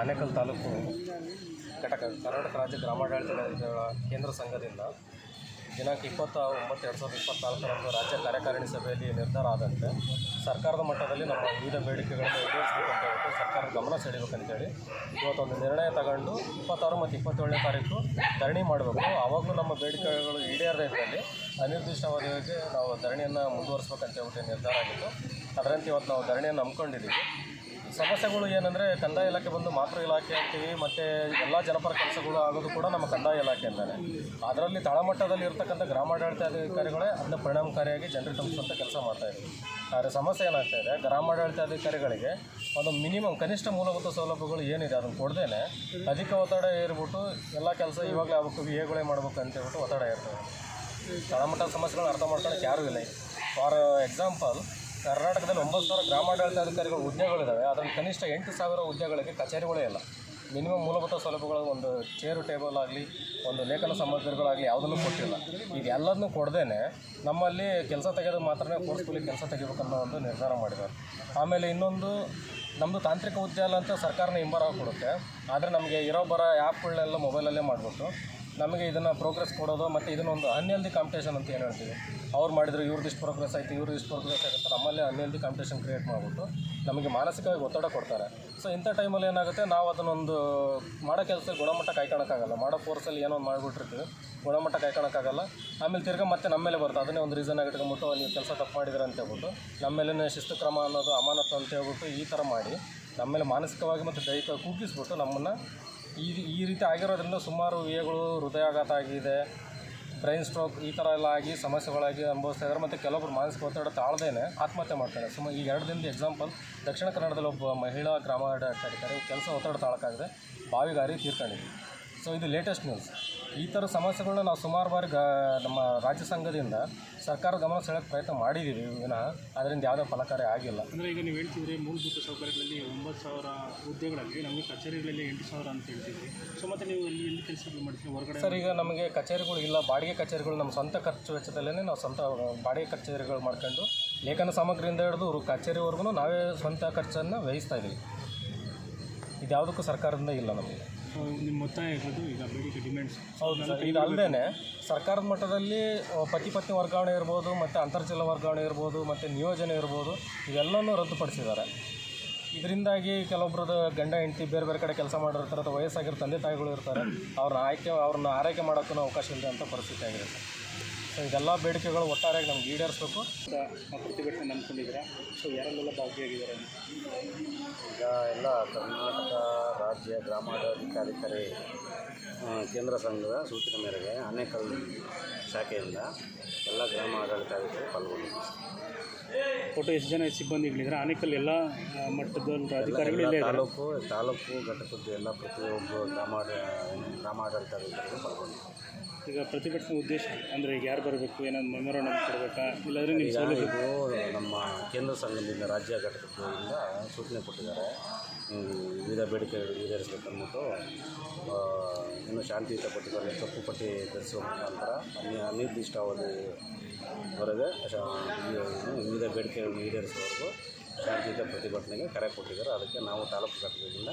ಆನೇಕಲ್ ತಾಲೂಕು ಘಟಕ, ಕರ್ನಾಟಕ ರಾಜ್ಯ ಗ್ರಾಮಾಡಳಿತ ಕೇಂದ್ರ ಸಂಘದಿಂದ ದಿನಾಂಕ ಇಪ್ಪತ್ತ ಒಂಬತ್ತು ಎರಡು ಸಾವಿರದ ಇಪ್ಪತ್ನಾಲ್ಕರಂದು ರಾಜ್ಯ ಕಾರ್ಯಕಾರಿಣಿ ಸಭೆಯಲ್ಲಿ ನಿರ್ಧಾರ ಆದಂತೆ ಸರ್ಕಾರದ ಮಟ್ಟದಲ್ಲಿ ನಮ್ಮ ವಿವಿಧ ಬೇಡಿಕೆಗಳನ್ನು ಈಡೇರಿಸಬೇಕು ಅಂತ ಹೇಳ್ಬಿಟ್ಟು ಸರ್ಕಾರ ಗಮನ ಸೆಳಿಬೇಕಂತೇಳಿ ಇವತ್ತೊಂದು ನಿರ್ಣಯ ತಗೊಂಡು ಇಪ್ಪತ್ತಾರು ಮತ್ತು ಇಪ್ಪತ್ತೇಳನೇ ತಾರೀಕು ಧರಣಿ ಮಾಡಬೇಕು. ಆವಾಗಲೂ ನಮ್ಮ ಬೇಡಿಕೆಗಳು ಈಡೇರದೇ ಇದ್ದಲ್ಲಿ ಅನಿರ್ದಿಷ್ಟಾವಧಿಗೆ ನಾವು ಧರಣಿಯನ್ನು ಮುಂದುವರಿಸ್ಬೇಕಂತ ಹೇಳ್ಬಿಟ್ಟು ನಿರ್ಧಾರ ಆಗಿತ್ತು. ಅದರಂತೆ ಇವತ್ತು ನಾವು ಧರಣಿಯನ್ನು ಹಮ್ಮಿಕೊಂಡಿದ್ದೀವಿ ಸಮಸ್ಯೆಗಳು ಏನಂದರೆ ಕಂದಾಯ ಇಲಾಖೆ ಬಂದು ಮಾತೃ ಇಲಾಖೆ ಅಂತೀವಿ, ಮತ್ತು ಎಲ್ಲ ಜನಪರ ಕೆಲಸಗಳು ಆಗೋದು ಕೂಡ ನಮ್ಮ ಕಂದಾಯ ಅಂತಾನೆ ಅದರಲ್ಲಿ ತಳಮಟ್ಟದಲ್ಲಿ ಇರ್ತಕ್ಕಂಥ ಗ್ರಾಮಾಡಳಿತಾಧಿಕಾರಿಗಳೇ ಅದನ್ನ ಪರಿಣಾಮಕಾರಿಯಾಗಿ ಜನರಿಗೆ ತುಂಬಿಸುವಂಥ ಕೆಲಸ ಮಾಡ್ತಾ ಇದ್ದೀವಿ ಆದರೆ ಸಮಸ್ಯೆ ಏನಾಗ್ತಾ ಇದೆ, ಗ್ರಾಮಾಡಳಿತಾಧಿಕಾರಿಗಳಿಗೆ ಒಂದು ಮಿನಿಮಮ್ ಕನಿಷ್ಠ ಮೂಲಭೂತ ಸೌಲಭ್ಯಗಳು ಏನಿದೆ ಅದನ್ನು ಕೊಡ್ದೇನೆ ಅಧಿಕ ಒತ್ತಡ ಏರ್ಬಿಟ್ಟು ಎಲ್ಲ ಕೆಲಸ ಇವಾಗಲೇ ಆಗಬೇಕು ಏಗಳೇ ಮಾಡಬೇಕು ಅಂತ ಹೇಳ್ಬಿಟ್ಟು ಒತ್ತಡ ಇರ್ತದೆ ತಳಮಟ್ಟದ ಸಮಸ್ಯೆಗಳನ್ನ ಅರ್ಥ ಮಾಡ್ಕೊಳಕ್ಕೆ ಯಾರೂ ಇಲ್ಲ. ಫಾರ್ ಎಕ್ಸಾಂಪಲ್ ಕರ್ನಾಟಕದಲ್ಲಿ ಒಂಬತ್ತು ಸಾವಿರ ಗ್ರಾಮಾಡಳಿತಾಧಿಕಾರಿಗಳು ಹುದ್ದೆಗಳಿದ್ದಾವೆ. ಅದರಲ್ಲಿ ಕನಿಷ್ಠ ಎಂಟು ಸಾವಿರ ಹುದ್ದೆಗಳಿಗೆ ಕಚೇರಿಗಳೇ ಇಲ್ಲ. ಮಿನಿಮಮ್ ಮೂಲಭೂತ ಸೌಲಭ್ಯಗಳು ಒಂದು ಚೇರು ಟೇಬಲ್ ಆಗಲಿ, ಒಂದು ಲೇಖನ ಸಾಮಗ್ರಿಗಳಾಗಲಿ ಯಾವುದನ್ನು ಕೊಟ್ಟಿಲ್ಲ. ಇದೆಲ್ಲದನ್ನೂ ಕೊಡ್ದೇ ನಮ್ಮಲ್ಲಿ ಕೆಲಸ ತೆಗೆದು ಮಾತ್ರ ಫೋರ್ಸ್ಫುಲಿ ಕೆಲಸ ತೆಗಿಬೇಕನ್ನೋ ಒಂದು ನಿರ್ಧಾರ ಮಾಡಿದ್ದಾರೆ. ಆಮೇಲೆ ಇನ್ನೊಂದು ನಮ್ಮದು ತಾಂತ್ರಿಕ ಹುದ್ದೆ ಅಲ್ಲ ಅಂತ ಸರ್ಕಾರನ ಹಿಂಬರ ಕೊಡುತ್ತೆ ಆದರೆ ನಮಗೆ ಇರೋ ಬರೋ ಆ್ಯಪ್ಗಳನ್ನೆಲ್ಲ ಮೊಬೈಲಲ್ಲೇ ಮಾಡಿಬಿಟ್ಟು ನಮಗೆ ಇದನ್ನು ಪ್ರೋಗ್ರೆಸ್ ಕೊಡೋದು ಮತ್ತು ಇದನ್ನೊಂದು ಅನ್ಯಲ್ದಿ ಕಾಂಪಿಟೇಷನ್ ಅಂತ ಏನು ಹೇಳ್ತೀವಿ? ಅವ್ರು ಮಾಡಿದ್ರು ಇವ್ರದ್ದು ಪ್ರೋಗ್ರೆಸ್ ಆಯಿತು ಇವ್ರದ್ದು ಇಷ್ಟು ಪ್ರೋಗ್ರೆಸ್ ಆಗುತ್ತೆ ನಮ್ಮಲ್ಲೇ ಅನ್ಯಲ್ದಿ ಕಾಂಪಿಟೇಷನ್ ಕ್ರಿಯೇಟ್ ಮಾಡಿಬಿಟ್ಟು ನಮಗೆ ಮಾನಸಿಕವಾಗಿ ಒತ್ತಡ ಕೊಡ್ತಾರೆ. ಸೊ ಇಂಥ ಟೈಮಲ್ಲಿ ಏನಾಗುತ್ತೆ, ನಾವು ಅದನ್ನೊಂದು ಮಾಡೋ ಕೆಲಸದಲ್ಲಿ ಗುಣಮಟ್ಟ ಕಾಯ್ಕೊಳಕ್ಕಾಗಲ್ಲ. ಮಾಡೋ ಫೋರ್ಸಲ್ಲಿ ಏನೋ ಒಂದು ಮಾಡಿಬಿಟ್ಟಿರ್ತೀವಿ, ಗುಣಮಟ್ಟ ಕಾಯ್ಕೊಳಕ್ಕಾಗಲ್ಲ. ಆಮೇಲೆ ತಿರ್ಗಾ ಮತ್ತೆ ನಮ್ಮ ಮೇಲೆ ಬರುತ್ತೆ. ಅದನ್ನೇ ಒಂದು ರೀಸನ್ ಆಗಿ ಇಟ್ಕೊಂಬಿಟ್ಟು ನೀವು ಕೆಲಸ ತಪ್ಪು ಮಾಡಿದ್ರೆ ಅಂತ ಹೇಳ್ಬಿಟ್ಟು ನಮ್ಮ ಮೇಲೆ ಶಿಸ್ತು ಕ್ರಮ ಅನ್ನೋದು ಅಮಾನತ್ತು ಅಂತ ಹೇಳ್ಬಿಟ್ಟು ಈ ಥರ ಮಾಡಿ ನಮ್ಮ ಮೇಲೆ ಮಾನಸಿಕವಾಗಿ ಮತ್ತು ದೈಹಿಕವಾಗಿ ಕೂಗಿಸ್ಬಿಟ್ಟು ನಮ್ಮನ್ನು ಈ ಈ ರೀತಿ ಆಗಿರೋದ್ರಿಂದ ಸುಮಾರು ವಿಯಗಳು ಹೃದಯಾಘಾತ ಆಗಿದೆ ಬ್ರೈನ್ ಸ್ಟ್ರೋಕ್ ಈ ಥರ ಎಲ್ಲ ಆಗಿ ಸಮಸ್ಯೆಗಳಾಗಿ ಅನುಭವಿಸ್ತಾ ಇದ್ದಾರೆ. ಮತ್ತು ಕೆಲವೊಬ್ಬರು ಮಾನಸಿಕ ಒತ್ತಡ ತಾಳ್ದೇನೆ ಆತ್ಮಹತ್ಯೆ ಮಾಡ್ತಾರೆ. ಸುಮಾರು ಈಗ ಎರಡು ದಿನದ ಎಕ್ಸಾಂಪಲ್ ದಕ್ಷಿಣ ಕನ್ನಡದಲ್ಲಿ ಒಬ್ಬ ಮಹಿಳಾ ಗ್ರಾಮಾಡಳಿತಾಧಿಕಾರಿ ಕೆಲಸ ಒತ್ತಡ ತಾಳಕ್ಕಾಗದೆ. ಬಾವಿಗಾರಿ ತೀರ್ಕೊಂಡಿದ್ವಿ ಸೊ ಇದು ಲೇಟೆಸ್ಟ್ ನ್ಯೂಸ್ ಈ ಥರ ಸಮಸ್ಯೆಗಳನ್ನ ನಾವು ಸುಮಾರು ಬಾರಿ ಗ ನಮ್ಮ ರಾಜ್ಯ ಸಂಘದಿಂದ ಸರ್ಕಾರ ಗಮನ ಸೆಳೆಯೋಕ್ಕೆ ಪ್ರಯತ್ನ ಮಾಡಿದ್ದೀವಿ ವಿನಃ ಅದರಿಂದ ಯಾವುದೇ ಫಲಕಾರಿ ಆಗಿಲ್ಲ. ಅಂದರೆ ಈಗ ನೀವು ಹೇಳ್ತಿದ್ರೆ ಮೂಲಭೂತ ಸೌಕರ್ಯಗಳಲ್ಲಿ ಒಂಬತ್ತು ಸಾವಿರ ಹುದ್ದೆಗಳಲ್ಲಿ ನಮಗೆ ಕಚೇರಿಗಳಲ್ಲಿ ಎಂಟು ಸಾವಿರ ಅಂತ ಹೇಳ್ತಿದ್ರಿ. ಸೊ ಮತ್ತು ನೀವು ಇಲ್ಲಿ ಎಲ್ಲಿ ಕೆಲಸಗಳು ಮಾಡ್ತೀವಿ ಹೊರಗಡೆ ಸರ್ ಈಗ ನಮಗೆ ಕಚೇರಿಗಳು ಇಲ್ಲ ಬಾಡಿಗೆ ಕಚೇರಿಗಳು ನಮ್ಮ ಸ್ವಂತ ಖರ್ಚು ವೆಚ್ಚದಲ್ಲೇ ನಾವು ಸ್ವಂತ ಬಾಡಿಗೆ ಕಚೇರಿಗಳು ಮಾಡ್ಕೊಂಡು ಲೇಖನ ಸಾಮಗ್ರಿಯಿಂದ ಹಿಡಿದು ಕಚೇರಿವರೆಗೂ ನಾವೇ ಸ್ವಂತ ಖರ್ಚನ್ನು ವಹಿಸ್ತಾ ಇದ್ದೀವಿ ಇದ್ಯಾವುದಕ್ಕೂ ಸರ್ಕಾರದಿಂದ ಇಲ್ಲ ನಮಗೆ. ನಿಮ್ಮ ಮೊತ್ತ ಇರೋದು ಈಗ ಬೇಡಿಕೆ ಡಿಮ್ಯಾಂಡ್ಸ್ ಹೌದು ಸರ್ ಇದು ಅಲ್ಲದೆ ಸರ್ಕಾರದ ಮಟ್ಟದಲ್ಲಿ ಪತಿ ಪತ್ನಿ ವರ್ಗಾವಣೆ ಇರ್ಬೋದು ಮತ್ತು ಅಂತರ್ಜಲ ವರ್ಗಾವಣೆ ಇರ್ಬೋದು ಮತ್ತು ನಿಯೋಜನೆ ಇರ್ಬೋದು ಇವೆಲ್ಲನೂ ರದ್ದುಪಡಿಸಿದ್ದಾರೆ. ಇದರಿಂದಾಗಿ ಕೆಲವೊಬ್ರದ್ದು ಗಂಡ ಹೆಂಡತಿ ಬೇರೆ ಬೇರೆ ಕಡೆ ಕೆಲಸ ಮಾಡಿರ್ತಾರೆ ಅಥವಾ ವಯಸ್ಸಾಗಿರೋ ತಂದೆ ತಾಯಿಗಳು ಇರ್ತಾರೆ ಅವ್ರನ್ನ ಆಯ್ಕೆ ಅವ್ರನ್ನ ಆರೈಕೆ ಮಾಡೋಕ್ಕೂ ಅವಕಾಶ ಇಲ್ಲದೆ ಅಂತ ಪರಿಸ್ಥಿತಿ ಆಗಿದೆ ಸೊ ಇದೆಲ್ಲ ಬೇಡಿಕೆಗಳು ಒಟ್ಟಾರೆಯಾಗಿ ನಮ್ಗೆ ಈಡೇರಿಸ್ಬೇಕು. ಪ್ರತಿಭಟನೆ ನಂಬ್ಕೊಂಡಿದ್ದೀರಾ ಸೊ ಯಾರೆಲ್ಲ ಭಾಗಿಯಾಗಿದ್ದಾರೆ ಈಗ ಎಲ್ಲ ಕರ್ನಾಟಕ ರಾಜ್ಯ ಗ್ರಾಮಾಡಳಿತಾಧಿಕಾರಿ ಕೇಂದ್ರ ಸಂಘದ ಸೂಚನೆ ಮೇರೆಗೆ ಆನೇಕಲ್ ಶಾಖೆಯಿಂದ ಎಲ್ಲ ಗ್ರಾಮ ಆಡಳಿತಾಧಿಕಾರಿ ಪಾಲ್ಗೊಂಡಿದ್ದಾರೆ. ಒಟ್ಟು ಎಷ್ಟು ಜನ ಸಿಬ್ಬಂದಿಗಳಿದ್ದಾರೆ? ಆನೇಕಲ್ ಎಲ್ಲ ಮಟ್ಟದ ಅಧಿಕಾರಿಗಳು ತಾಲೂಕು ತಾಲೂಕು ಘಟಕದ್ದು ಎಲ್ಲ ಪ್ರತಿಯೊಬ್ಬರು ಗ್ರಾಮ ಗ್ರಾಮಾಡಳಿತಾಧಿಕಾರಿಗಳು ಪಾಲ್ಗೊಂಡಿದ್ದಾರೆ. ಈಗ ಪ್ರತಿಭಟನೆ ಉದ್ದೇಶ ಅಂದರೆ ಈಗ ಯಾರು ಬರಬೇಕು? ಏನಾದ್ರು ಮೆಮೊರಾಂಡಮ್ ಕೊಡಬೇಕಾ? ಇಲ್ಲಾಂದರೆ ಇದು ನಮ್ಮ ಕೇಂದ್ರ ಸಂಘದಿಂದ ರಾಜ್ಯ ಘಟಕದಿಂದ ಸೂಚನೆ ಕೊಟ್ಟಿದ್ದಾರೆ. ವಿವಿಧ ಬೇಡಿಕೆಗಳು ಈಡೇರಿಸಬೇಕನ್ಬಿಟ್ಟು ಇನ್ನು ಶಾಂತಿಯುತ ಪಟ್ಟಿಗಳಲ್ಲಿ ಕಪ್ಪು ಪಟ್ಟಿ ಧರಿಸುವ ಮುಖಾಂತರ ಅನಿ ಅನಿರ್ದಿಷ್ಟ ಅವಧಿವರೆಗೆ ಶಾ- ಈ- ವಿವಿಧ ಬೇಡಿಕೆಗಳನ್ನು ಈಡೇರಿಸುವವರೆಗೂ ಶಾಂತಿಯುತ ಪ್ರತಿಭಟನೆಗೆ ಕರೆ ಕೊಟ್ಟಿದ್ದಾರೆ. ಅದಕ್ಕೆ ನಾವು ತಾಲೂಕು ಘಟಕದಿಂದ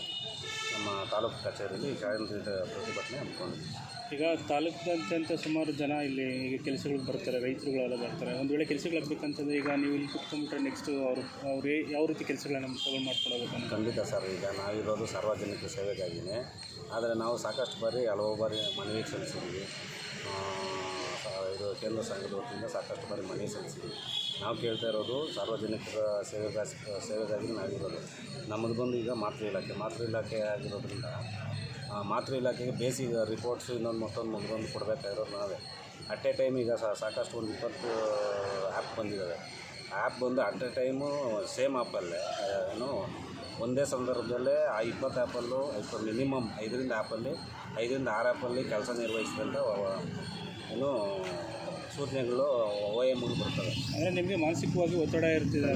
ನಮ್ಮ ತಾಲೂಕು ಕಚೇರಿಯಲ್ಲಿ ಶಾಂತಿಯುತ ಪ್ರತಿಭಟನೆ ಹಮ್ಮಿಕೊಂಡಿದ್ದೀವಿ. ಈಗ ತಾಲೂಕಿನಾದ್ಯಂತ ಸುಮಾರು ಜನ ಇಲ್ಲಿ ಈಗ ಕೆಲಸಗಳಿಗೆ ಬರ್ತಾರೆ ರೈತರುಗಳೆಲ್ಲ ಬರ್ತಾರೆ. ಒಂದು ವೇಳೆ ಕೆಲಸಗಳಾಗಬೇಕಂತಂದ್ರೆ ಈಗ ನೀವು ಇಲ್ಲಿ ಕುತ್ಕೊಂಡ್ಬಿಟ್ರೆ ನೆಕ್ಸ್ಟ್ ಅವರು ಅವ್ರು ಯಾವ ರೀತಿ ಕೆಲಸಗಳನ್ನ ತಗೊಂಡು ಮಾಡ್ಕೊಡಬೇಕು ಅಂತ? ಖಂಡಿತ ಸರ್ ಈಗ ನಾವಿರೋದು ಸಾರ್ವಜನಿಕ ಸೇವೆಗಾಗಿಯೇ ಆದರೆ ನಾವು ಸಾಕಷ್ಟು ಬಾರಿ ಹಲವು ಬಾರಿ ಮನವಿ ಸಲ್ಲಿಸಿದ್ದೀವಿ. ಇದು ಕೇಂದ್ರ ಸಂಘದ ವತಿಯಿಂದ ಸಾಕಷ್ಟು ಬಾರಿ ಮನವಿ ಸಲ್ಲಿಸಿದ್ದೀವಿ. ನಾವು ಕೇಳ್ತಾ ಇರೋದು ಸಾರ್ವಜನಿಕರ ಸೇವೆಗಾ ಸೇವೆಗಾಗಿ ನಾವಿರೋದು. ನಮ್ಮದು ಬಂದು ಈಗ ಮಾತೃ ಇಲಾಖೆ. ಮಾತೃ ಇಲಾಖೆ ಆಗಿರೋದ್ರಿಂದ ಮಾತೃ ಇಲಾಖೆಗೆ ಬೇಸಿಕ್ ರಿಪೋರ್ಟ್ಸು ಇನ್ನೊಂದು ಮತ್ತೊಂದು ಮುಂದೊಂದು ಕೊಡಬೇಕಾಗಿರೋದು ನಾವೇ. ಅಟ್ ಎ ಟೈಮ್ ಈಗ ಸಾಕಷ್ಟು ಒಂದು ಇಪ್ಪತ್ತು ಆ್ಯಪ್ ಬಂದಿದ್ದಾವೆ ಆ್ಯಪ್ ಬಂದು ಅಟ್ ಎ ಟೈಮು ಸೇಮ್ ಆ್ಯಪಲ್ಲೇ ಏನು, ಒಂದೇ ಸಂದರ್ಭದಲ್ಲೇ ಆ ಇಪ್ಪತ್ತು ಆ್ಯಪಲ್ಲೂ ಇಪ್ಪತ್ತು ಮಿನಿಮಮ್ ಐದರಿಂದ ಆ್ಯಪಲ್ಲಿ ಐದರಿಂದ ಆರು ಆ್ಯಪಲ್ಲಿ ಕೆಲಸ ನಿರ್ವಹಿಸಿದಂಥ ಏನು ಸೂಚನೆಗಳು ಒ ಎಮ್ಗೆ ಬರ್ತವೆ. ಅಂದರೆ ನಿಮಗೆ ಮಾನಸಿಕವಾಗಿ ಒತ್ತಡ ಇರ್ತಿದೆ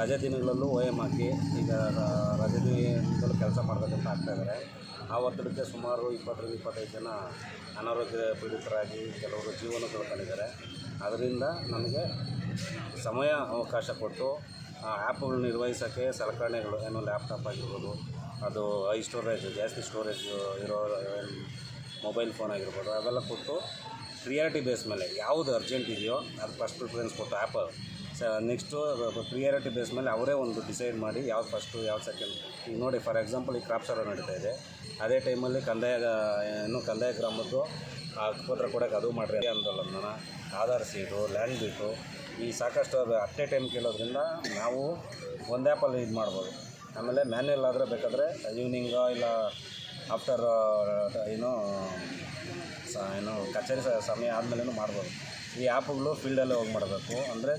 ರಜೆ ದಿನಗಳಲ್ಲೂ ಒ ಎಂ ಹಾಕಿ ಈಗ ರಜೆ ದಿನಗಳು ಕೆಲಸ ಮಾಡಬೇಕಂತ ಆಗ್ತಾಯಿದ್ದಾರೆ ಆ ಒತ್ತಡಕ್ಕೆ ಸುಮಾರು ಇಪ್ಪತ್ತರಿಂದ ಇಪ್ಪತ್ತೈದು ಜನ ಅನಾರೋಗ್ಯ ಪೀಡಿತರಾಗಿ ಕೆಲವರು ಜೀವನ ಕಳ್ಕೊಂಡಿದ್ದಾರೆ ಅದರಿಂದ ನಮಗೆ ಸಮಯ ಅವಕಾಶ ಕೊಟ್ಟು ಆ ಆ್ಯಪ್ಗಳು ನಿರ್ವಹಿಸೋಕ್ಕೆ ಸಲಕರಣೆಗಳು ಏನು ಲ್ಯಾಪ್ಟಾಪ್ ಆಗಿರ್ಬೋದು ಅದು ಐ ಸ್ಟೋರೇಜ್ ಜಾಸ್ತಿ ಸ್ಟೋರೇಜ್ ಇರೋ ಮೊಬೈಲ್ ಫೋನ್ ಆಗಿರ್ಬೋದು ಅವೆಲ್ಲ ಕೊಟ್ಟು ಪ್ರಿಯಾರಿಟಿ ಬೇಸ್ ಮೇಲೆ ಯಾವುದು ಅರ್ಜೆಂಟ್ ಇದೆಯೋ ಅದು ಫಸ್ಟ್ ಪ್ರಿಫರೆನ್ಸ್ ಕೊಟ್ಟು ಆ್ಯಪ್ ಸ ನೆಕ್ಸ್ಟು ಪ್ರಿಯಾರಿಟಿ ಬೇಸ್ ಮೇಲೆ ಅವರೇ ಒಂದು ಡಿಸೈಡ್ ಮಾಡಿ ಯಾವ್ದು ಫಸ್ಟು ಯಾವ್ದು ಸೆಕೆಂಡ್ ಈಗ ನೋಡಿ ಫಾರ್ ಎಕ್ಸಾಂಪಲ್ ಈ ಕ್ರಾಪ್ ಸರ್ವೆ ನಡೀತಾ ಇದೆ. ಅದೇ ಟೈಮಲ್ಲಿ ಕಂದಾಯ, ಏನು ಕಂದಾಯ ಗ್ರಾಮದ್ದು ಹಕ್ಕುಪತ್ರ ಕೊಡೋಕೆ ಅದು ಮಾಡಿರಿ ಅಂದ್ರಲ್ಲ ಆಧಾರ್ ಸೀಟು ಲ್ಯಾಂಡ್ ಬೀಟು ಈ ಸಾಕಷ್ಟು ಅದು ಅಟ್ ಟೈಮ್ ಕೇಳೋದ್ರಿಂದ ನಾವು ಒಂದು ಆ್ಯಪಲ್ಲಿ ಇದು ಮಾಡ್ಬೋದು. ಆಮೇಲೆ ಮ್ಯಾನ್ಯಲ್ ಆದರೆ ಬೇಕಾದರೆ ಈವ್ನಿಂಗ ಇಲ್ಲ ಆಫ್ಟರ್ ಏನು ಸ ಏನು ಕಚೇರಿ ಸಮಯ ಆದಮೇಲೆ ಮಾಡ್ಬೋದು. ಈ ಆ್ಯಪ್ಗಳು ಫೀಲ್ಡಲ್ಲೇ ಹೋಗಿ ಮಾಡಬೇಕು. ಅಂದರೆ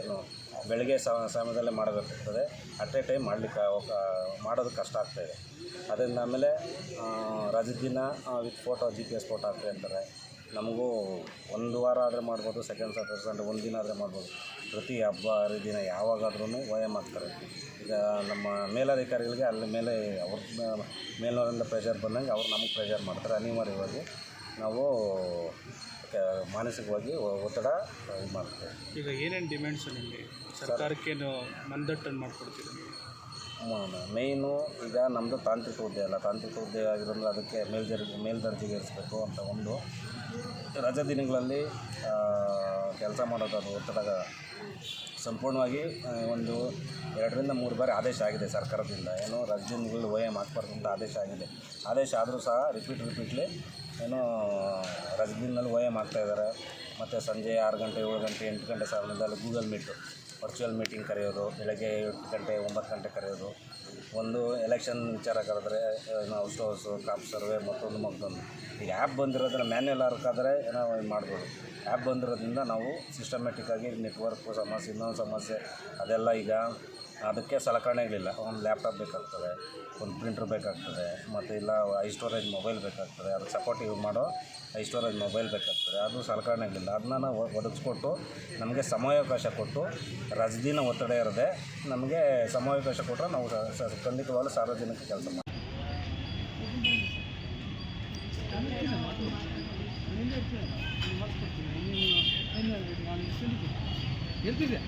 ಏನು ಬೆಳಗ್ಗೆ ಸಮಯದಲ್ಲೇ ಮಾಡಬೇಕಾಗ್ತದೆ. ಅಟ್ ಎ ಟೈಮ್ ಮಾಡಲಿಕ್ಕೆ ಮಾಡೋದು ಕಷ್ಟ ಆಗ್ತಾಯಿದೆ ಅದರಿಂದ ಆಮೇಲೆ ರಜೆ ದಿನ with photo G P S photo ಆಗ್ತದೆ ಅಂತಾರೆ. ನಮಗೂ ಒಂದು ವಾರ ಆದರೆ ಮಾಡ್ಬೋದು ಸೆಕೆಂಡ್ ಸಾಟರ್ಡೆ ಸಂಡೆ ಒಂದು ದಿನ ಆದರೆ ಮಾಡ್ಬೋದು. ಪ್ರತಿ ಹಬ್ಬ ಹರಿದಿನ ಯಾವಾಗಾದ್ರೂ ವಯ ಮಾಡ್ತಾರೆ. ಈಗ ನಮ್ಮ ಮೇಲಧಿಕಾರಿಗಳಿಗೆ ಅಲ್ಲಿ ಮೇಲೆ ಅವ್ರ ಮೇಲ್ನವರಿಂದ ಪ್ರೆಷರ್ ಬಂದಂಗೆ ಅವ್ರು ನಮಗೆ ಪ್ರೆಷರ್ ಮಾಡ್ತಾರೆ ಅನಿವಾರ್ಯವಾಗಿ. ನಾವು ಮಾನಸಿಕವಾಗಿ ಒತ್ತಡ ಇದು ಮಾಡ್ತೇವೆ. ಈಗ ಏನೇನು ಡಿಮ್ಯಾಂಡ್ಸ್ ನಿಮಗೆ? ಸರ್ಕಾರಕ್ಕೇನು ಮನದಟ್ಟನ್ನು ಮಾಡಿಕೊಡ್ತೀರಿ ನೀವು? ಮೇಯ್ನು ಈಗ ನಮ್ಮದು ತಾಂತ್ರಿಕ ಹುದ್ದೆ ಅಲ್ಲ. ತಾಂತ್ರಿಕ ಹುದ್ದೆ ಆಗಿರೋದ್ರಿಂದ ಅದಕ್ಕೆ ಮೇಲ್ದರ್ಜೆ ಮೇಲ್ದರ್ಜೆಗೆ ಇರಿಸ್ಬೇಕು ಅಂತ ಒಂದು. ರಜಾ ದಿನಗಳಲ್ಲಿ ಕೆಲಸ ಮಾಡೋದು ಅದು ಒತ್ತಡ ಸಂಪೂರ್ಣವಾಗಿ ಒಂದು ಎರಡರಿಂದ ಮೂರು ಬಾರಿ ಆದೇಶ ಆಗಿದೆ ಸರ್ಕಾರದಿಂದ. ಏನು ರಜೆ ಒ ಎಂ ಹಾಕ್ಬಾರ್ದು ಅಂತ ಆದೇಶ ಆಗಿದೆ. ಆದೇಶ ಆದರೂ ಸಹ ರಿಪೀಟ್ ರಿಪೀಟ್ಲಿ ಏನೋ ರಜದಿನಲ್ಲಿ ಓ ಎಂ ಆಗ್ತಾಯಿದ್ದಾರೆ ಮತ್ತು ಸಂಜೆ ಆರು ಗಂಟೆ, ಏಳು ಗಂಟೆ, ಎಂಟು ಗಂಟೆ ಸಮಯದಲ್ಲಿ ಗೂಗಲ್ ಮೀಟು, ವರ್ಚುವಲ್ ಮೀಟಿಂಗ್ ಕರೆಯೋದು, ಬೆಳಗ್ಗೆ ಎಂಟು ಗಂಟೆ, ಒಂಬತ್ತು ಗಂಟೆ ಕರೆಯೋದು. ಒಂದು ಎಲೆಕ್ಷನ್ ವಿಚಾರ ಕರೆದ್ರೆ ಏನು ಟು ಹೌಸು ಕಾಪ್ ಸರ್ವೆ, ಮತ್ತೊಂದು ಮತ್ತೊಂದು. ಈಗ ಆ್ಯಪ್ ಬಂದಿರೋದ್ರೆ ಮ್ಯಾನ್ಯಲ್ ವರ್ಕಾದರೆ ಏನೋ ಮಾಡ್ಬೋದು. ಆ್ಯಪ್ ಬಂದಿರೋದ್ರಿಂದ ನಾವು ಸಿಸ್ಟಮೆಟಿಕ್ಕಾಗಿ ನೆಟ್ವರ್ಕ್ ಸಮಸ್ಯೆ, ಇನ್ನೊಂದು ಸಮಸ್ಯೆ, ಅದೆಲ್ಲ ಈಗ ಅದಕ್ಕೆ ಸಲಕರಣೆಗಳಿಲ್ಲ. ಒಂದು ಲ್ಯಾಪ್ಟಾಪ್ ಬೇಕಾಗ್ತದೆ, ಒಂದು ಪ್ರಿಂಟ್ರ್ ಬೇಕಾಗ್ತದೆ, ಮತ್ತು ಇಲ್ಲ ಐ ಸ್ಟೋರೇಜ್ ಮೊಬೈಲ್ ಬೇಕಾಗ್ತದೆ ಅದಕ್ಕೆ ಯೂಸ್ ಮಾಡೋ ಐ ಸ್ಟೋರೇಜ್ ಮೊಬೈಲ್ ಬೇಕಾಗ್ತದೆ. ಅದು ಸಲಕರಣೆಗಳಿಲ್ಲ. ಅದನ್ನ ನಾವು ಒದಗಿಸ್ಕೊಟ್ಟು ನಮಗೆ ಸಮಯಾವಕಾಶ ಕೊಟ್ಟು ರಜದಿನ ಒತ್ತಡ ಇರದೆ ನಮಗೆ ಸಮಯಾವಕಾಶ ಕೊಟ್ಟರೆ ನಾವು ಖಂಡಿತವಾಗ್ಲೂ ಸಾರ್ವಜನಿಕ ಕೆಲಸ ಮಾಡ್ತೀವಿ ಎಲ್ತಿದೆ